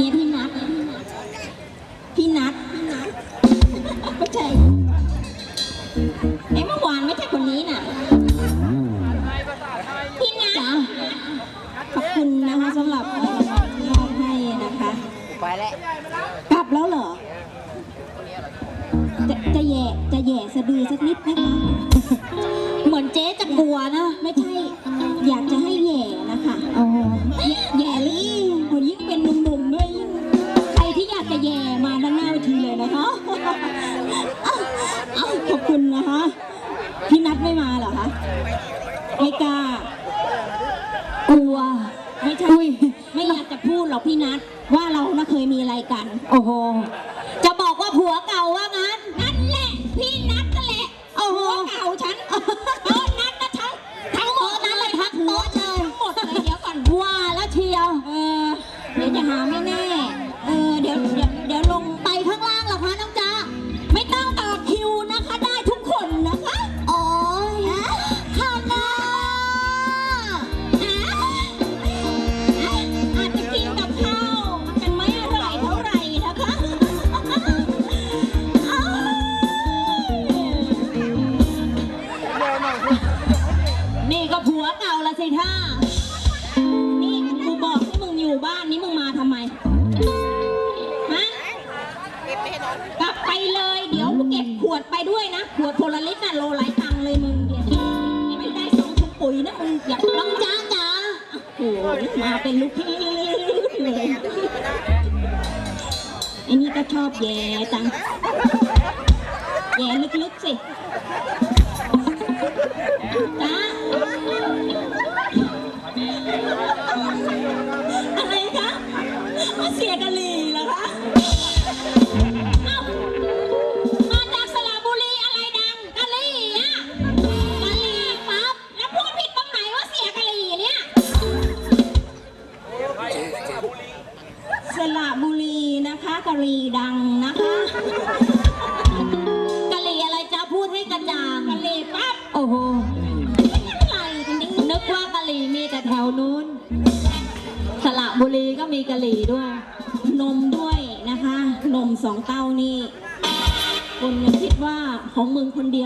ปีที่ากจะแย่มาด้านหน้าเวทีเลยนะคะอ้าวอ้าวขอบคุณนะคะ พี่นัทไม่มาเหรอคะ ไม่กล้ากลัว ไม่ใช่ไม่อยากจะพูดหรอกพี่นัทว่าเราน่ะเคยมีอะไรกัน โอ้โห จะบอกว่าผัวเก่าว่างั้น นั่นแหละ พี่นัทนั่นแหละ โอ้โหเก่าฉัน วดไปด้วยนะ ขวดโพลาริสน่ะโลหลายตังค์เลยมึงเดี๋ยวไม่ได้สองถุงปุ๋ยนะมึงอยากลองจ้าจ้าโอ้โหมาเป็นลูกพี่เลยไอ้นี่ก็ชอบแย่จังแย่ลึกๆสิจ้า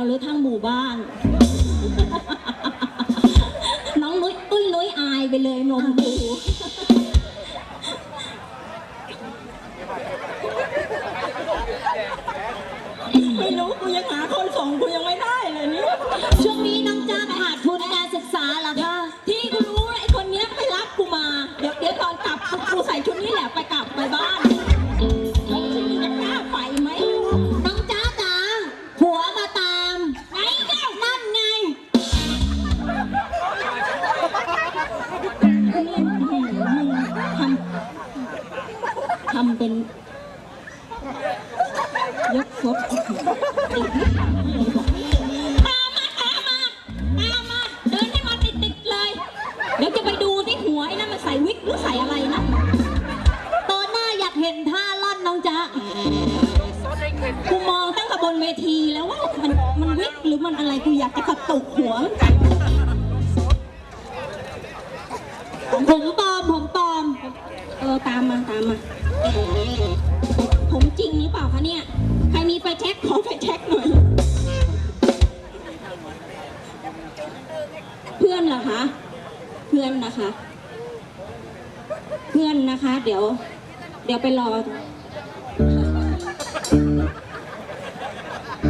หรือทั้งหมู่บ้าน น้องนุ้ยตุ้ยนุ้ยอายไปเลยนมกูไม่รู้กูยังหาคนส่งกูยังไม่ได้เลยเนี่ยช่วงนี้น้องจ้าขาดทุนการศึกษาเหรอคะ ผมปลอมผมปลอม เออตามมาตามมา ผมจริงหรือเปล่าคะเนี่ย ใครมีไฟแช็กขอไฟแช็กหน่อย เพื่อนเหรอคะ เพื่อนนะคะ เพื่อนนะคะ เดี๋ยว เดี๋ยวไปรอ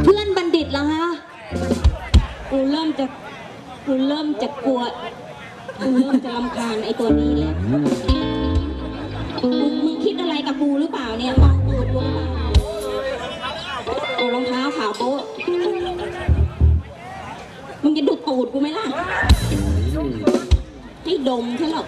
เพื่อนบัณฑิตเหรอคะ กูเริ่มจะกูเริ่มจะกลัว กูเริ่มจะรำคาญไอ้ตัวนี้แล้วมึงมึงคิดอะไรกับกูหรือเปล่าเนี่ยมองตูดกูหรือเปล่าเอารองเท้าขาวโป๊ะมึงจะดูดตูดกูไหมล่ะ ให้ดมใช่หรอก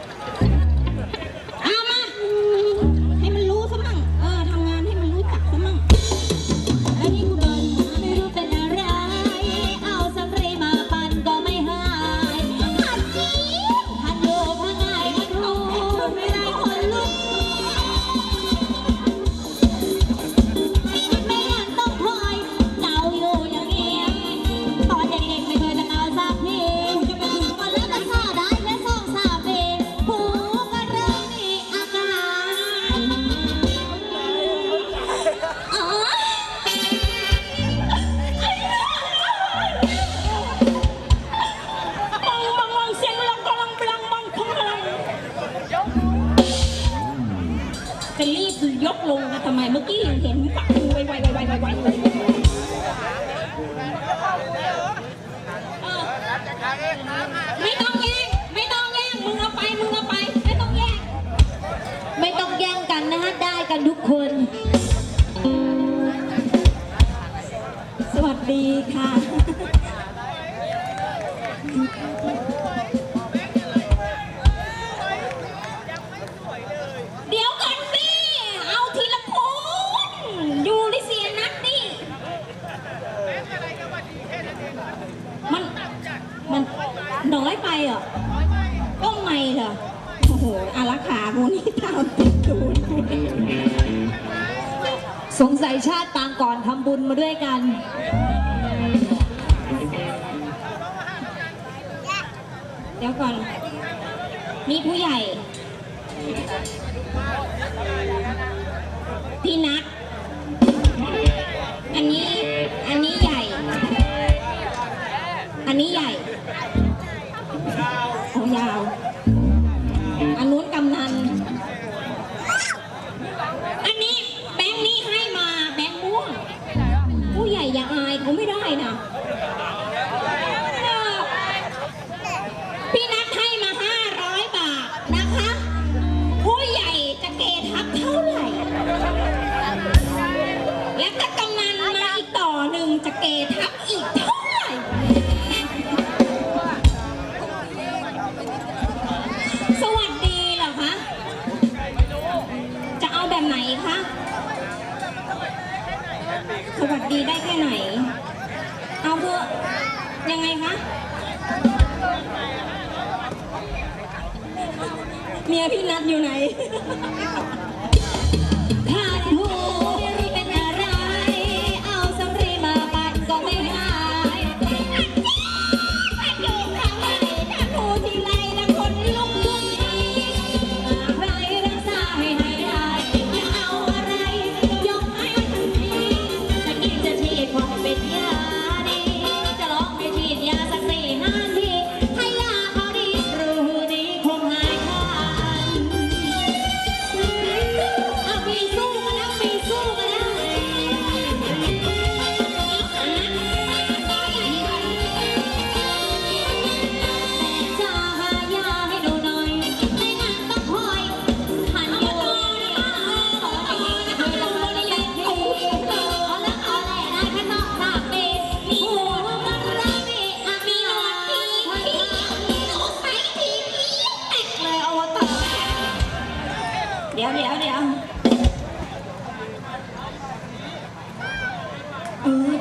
ลงกันทำไมเมื่อกี้ยังเห็นฝักไวไวไวไวไวไวเออไม่ต้องแย่งไม่ต้องแย่งมึงเอาไปมึงเอาไป ไม่ต้องแย่งไม่ต้องแย่งกันนะฮะได้กันทุกคน สวัสดีค่ะเดี๋ยวก่อน ชาติปางก่อนทำบุญมาด้วยกัน เดี๋ยวก่อน มีผู้ใหญ่ พี่นัท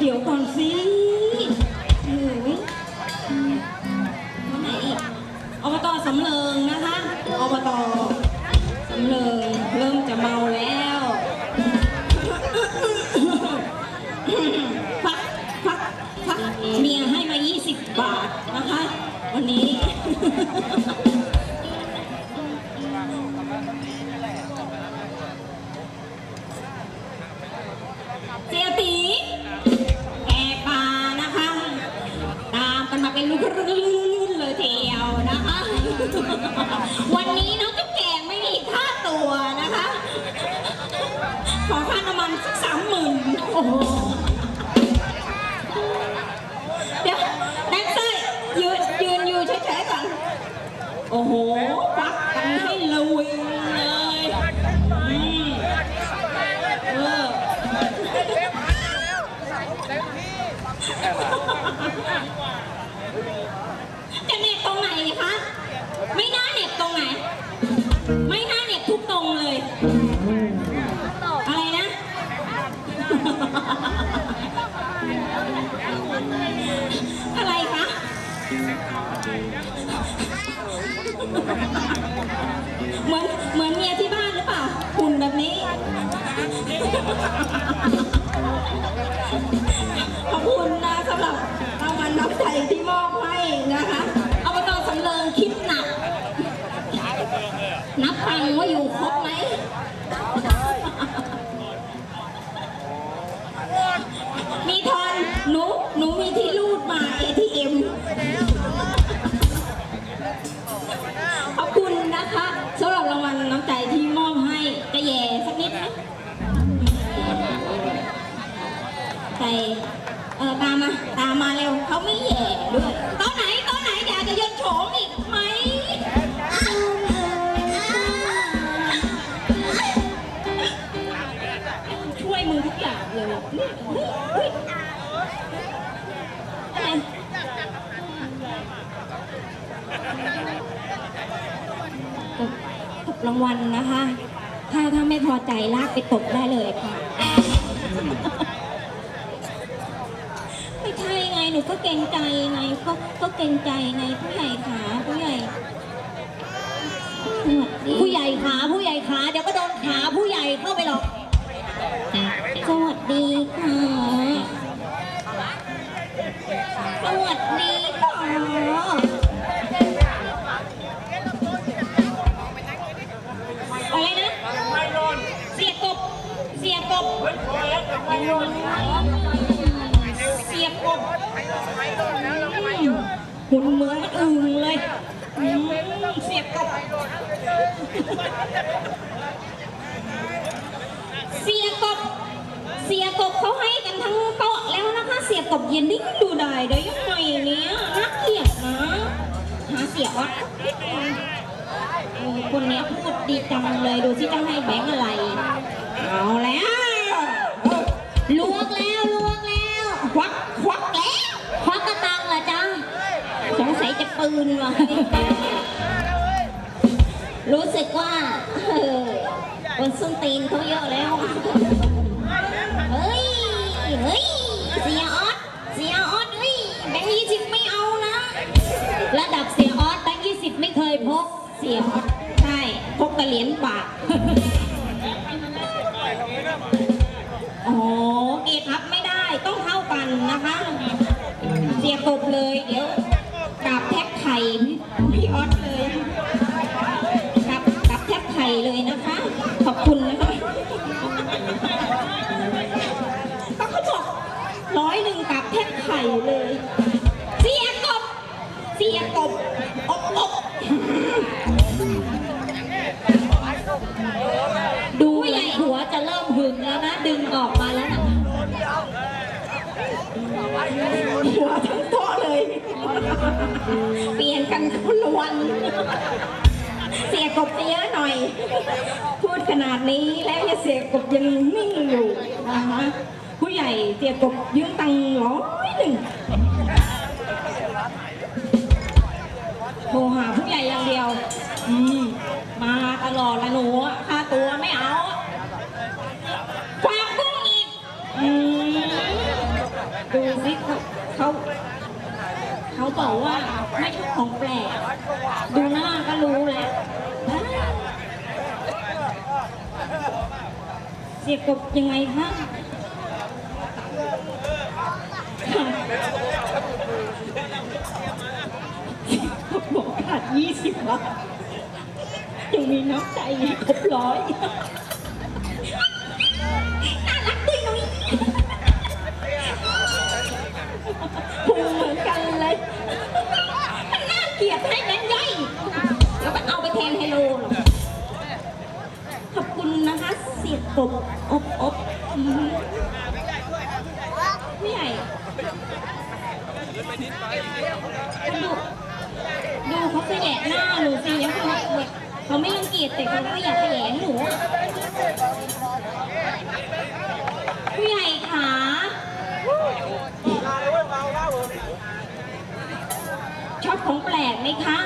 ดี๋ยวก่อนสิโอ้ยวันไหนอีกอบตสำเริงนะคะอบตสำเริงเริ่มจะเมาแล้วพักพักพักเมียให้มา 20 บาทนะคะ วันนี้ รื่นๆเลยทีเดียวนะคะ วันนี้น้องจุ๊บแกงไม่มีค่าตัวนะคะ ขอค่าน้ำมันสักสามหมื่นโอ้โหเดี๋ยวแดนเซอร์ยืนยืนอยู่เฉยๆก่อน โอ้โหปักกันให้ระวิงเลยอืมเออจะเห เหมือนเหมือนเมียที่บ้านหรือเปล่าหุ่นแบบนี้ขอบคุณนะสำหรับรางวัลน้ำใจ รางวัลนะคะ ถ้าถ้าไม่พอใจลากไปตกได้เลยค่ะ ไม่ใช่ไงหนูก็เกรงใจไงก็ก็เกรงใจไงผู้ใหญ่ขาผู้ใหญ่สวัสดีผู้ใหญ่ขาผู้ใหญ่ขาเดี๋ยวก็โดนขาผู้ใหญ่เข้าไปหรอก สวัสดีค่ะ เสียกบหุ่นเหมือนอึ่งเลยเสียกบเสียกบเสียกบเขาให้กันทั้งโต๊ะแล้วนะคะ เสียกบเย็นดิ้งดูได้ได้ยังไงเนี่ยน่าเกียดนะหาเสียวัดคนนี้พูดดีจังเลยดูที่จะให้แบงค์อะไร เอาแล้ว ปืนว่ะรู้สึกว่าเออคนส้นตีนเขาเยอะแล้ว เฮ้ย เฮ้ย เสียออสเสียออสเฮ้ยแบงค์ยี่สิบไม่เอานะ ระดับเสียออสแบงค์ยี่สิบไม่เคยพก เสียออสใช่ พกแต่เหรียญบาทโอ้เกรดทับไม่ได้ต้องเท่ากันนะคะ เสียกบเลย เดี๋ยว ส่เลย เสียกบ เสียกบอบอบดูใหญ่หัวจะเริ่มหึงแล้วนะ ดึงออกมาแล้วนะหัวทั้งโต๊ะเลย เปลี่ยนกันคนละวัน เสียกบเยอะหน่อย พูดขนาดนี้แล้วยังเสียกบยังนิ่งอยู่นะคะผู้ใหญ่เสียกบยืมตังค์ร้อย โทรหาผู้ใหญ่อย่างเดียว อืม มาตลอดละหนูอะค่าตัวไม่เอาอะความกุ้งอีก อืม ดูสิเขาเขาเขาบอกว่าไม่ชอบของแปลก ดูหน้าก็รู้แล้วอ้าวเสียกบยังไงคะ บอกขาดยี่สิบบาทยังมีน้ำใจครบร้อยน่ารักด้วยนุ้ยพุงเหมือนกันเลย มันน่าเกลียดให้แบงค์ย่อยแล้วมันเอาไปแทนไฮโลหรอกขอบคุณนะคะเสียกบอบอบอืมพี่ใหญ่ดูดูเขาขยะหน้าหนูสิยังเขาแบบ เขาไม่รังเกียจแต่เขาก็อยากขยงหนู ผู้ใหญ่ขาชอบของแปลกไหมคะ